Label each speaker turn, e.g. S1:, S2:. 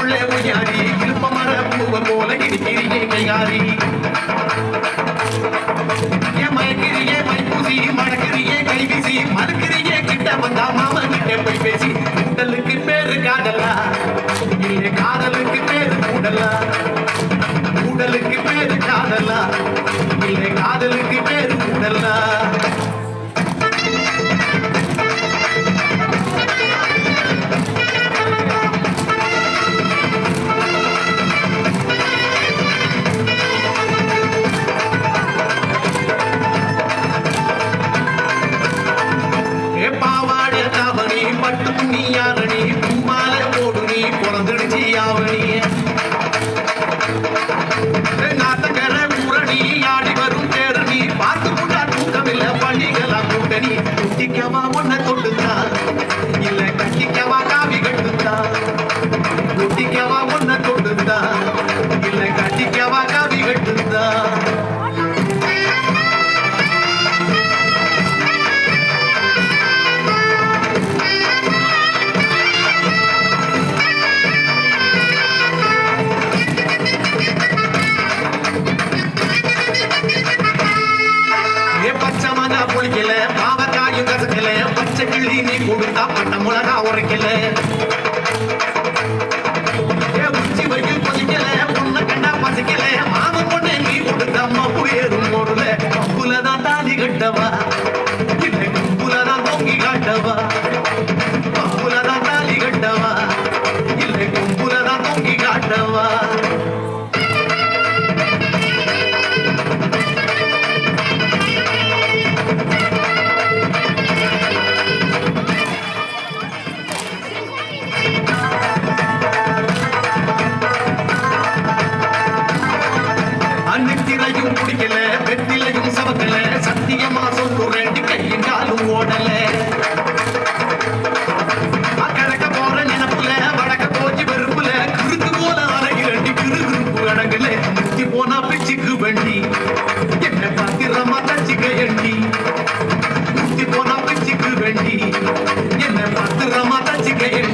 S1: உள்ளே உயாரி இருப்ப மர பூவ போல இடிக்கிறியே கையாரி ஏன் மயக்கிறியே மைப்பூசி மணக்கிறியே கைவிசி மறுக்கிறியே கிட்ட வந்தா மாமா கிட்ட போய் பேசி கூட்டலுக்கு பேரு காதலா. இல்லை காதலுக்கு பேரு கூடலா. கூடலுக்கு பேரு காதலா. இல்லை காதலுக்கு கட்டிக்கவா ஒன்ன தொட்டுத்தா இல்ல கட்டிக்கவா நீ கொடுத்தா பட்ட மிளகா உரைக்கல. உச்சி வரைக்கும் கொதிக்கல பொண்ணு கண்டா பசிக்கல. மாமன் பொண்ணு நீ கொடுத்த மப்பு ஏறும் போடுல கம்புல தான் தாலி கட்டவா? இல்லை கம்புல தான் தொங்கி காட்டவா? கம்புல தான் தாலி கட்டவா? இல்லை கம்புல தான் தொங்கி காட்டவா? I'm gonna take you chikayin